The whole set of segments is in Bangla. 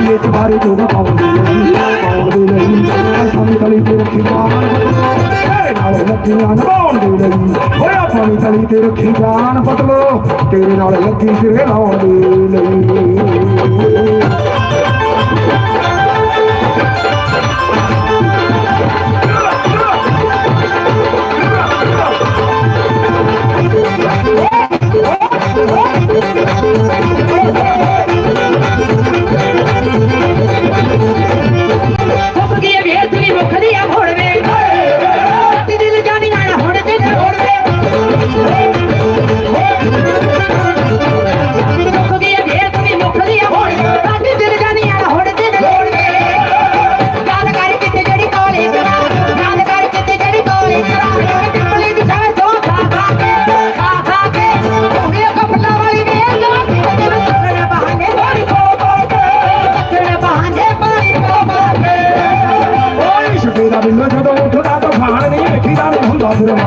দিয়ে তোমার জন্য পাওয়া স্বামী কালীতে রক্ষিতা স্বামী কালীতে রক্ষিতান পতলো তেরে ਨਾਲ ਲੱਗੀ ਸਿਰੇ ਲਾਉਣ ਦੀ ਲਈ Thank you. చిన్న చదువు ఉంటున్నాతో ప్రాణని ఎక్కిదాను మధురమ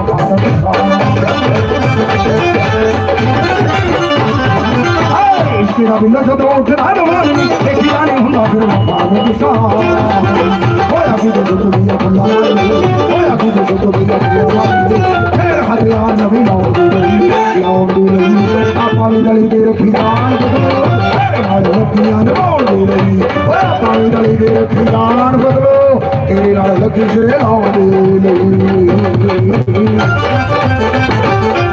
చిన్న చదువు ఉంటున్నాను వాళ్ళని ఎక్కిదాని మధురమ పాలు కలిగే రఖిదాన్ బదులు పాలు కలిగే రఖిదాన్ బదులు And I look at for the Lord.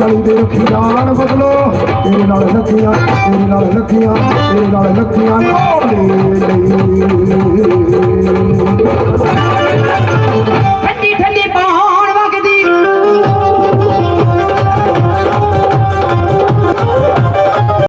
ਗਲੀ ਤੇ ਰੱਖੀਆਂ, ਰਣ ਬਦਲੋ। ਤੇਰੇ ਨਾਲ ਲੱਖੀਆਂ ਤੇਰੇ ਨਾਲ ਲੱਖੀਆਂ ਤੇਰੇ ਨਾਲ ਲੱਖੀਆਂ ਲੋੜ ਲਈ?